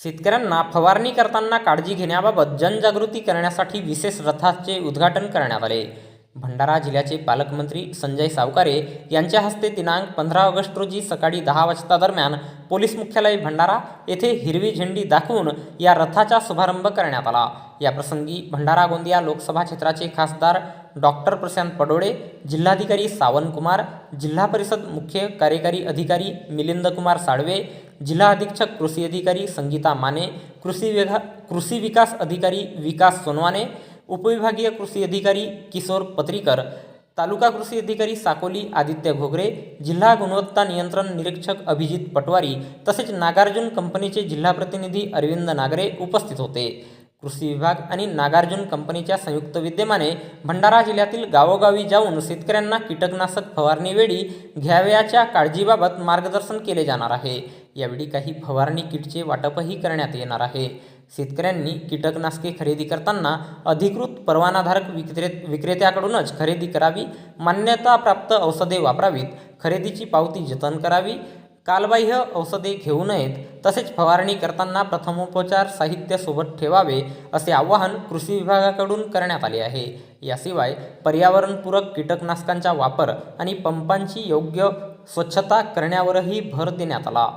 शेतकऱ्यांना फवारणी करताना काळजी घेण्याबाबत जनजागृती करण्यासाठी विशेष रथाचे उद्घाटन करण्यात आले. भंडारा जिल्ह्याचे पालकमंत्री संजय सावकारे यांच्या हस्ते दिनांक पंधरा ऑगस्ट रोजी सकाळी दहा वाजता दरम्यान पोलीस मुख्यालय भंडारा येथे हिरवी झेंडी दाखवून या रथाचा शुभारंभ करण्यात आला. याप्रसंगी भंडारा गोंदिया लोकसभा क्षेत्राचे खासदार डॉक्टर प्रशांत पडोळे जिल्हाधिकारी सावंतकुमार जिल्हा परिषद मुख्य कार्यकारी अधिकारी मिलिंद कुमार साळवे जिल्हा अधीक्षक कृषी अधिकारी संगीता माने कृषी विभा कृषी विकास अधिकारी विकास सोनवाने उपविभागीय कृषी अधिकारी किशोर पत्रीकर तालुका कृषी अधिकारी साकोली आदित्य घोगरे जिल्हा गुणवत्ता नियंत्रण निरीक्षक अभिजित पटवारी तसेच नागार्जुन कंपनीचे जिल्हा प्रतिनिधी अरविंद नागरे उपस्थित होते. कृषी विभाग आणि नागार्जुन कंपनीच्या संयुक्त विद्यमाने भंडारा जिल्ह्यातील गावोगावी जाऊन शेतकऱ्यांना कीटकनाशक फवारणीवेळी घ्यावयाच्या काळजीबाबत मार्गदर्शन केले जाणार आहे. यावेळी काही फवारणी किटचे वाटपही करण्यात येणार आहे. शेतकऱ्यांनी कीटकनाशके खरेदी करताना अधिकृत परवानाधारक विक्रे विक्रेत्याकडूनच खरेदी करावी मान्यताप्राप्त औषधे वापरावीत खरेदीची पावती जतन करावी कालबाह्य औषधे घेऊ नयेत तसेच फवारणी करताना प्रथमोपचार साहित्य सोबत ठेवावे असे आवाहन कृषी विभागाकडून करण्यात आले आहे. याशिवाय पर्यावरणपूरक कीटकनाशकांचा वापर आणि पंपांची योग्य स्वच्छता करण्यावरही भर देण्यात आला.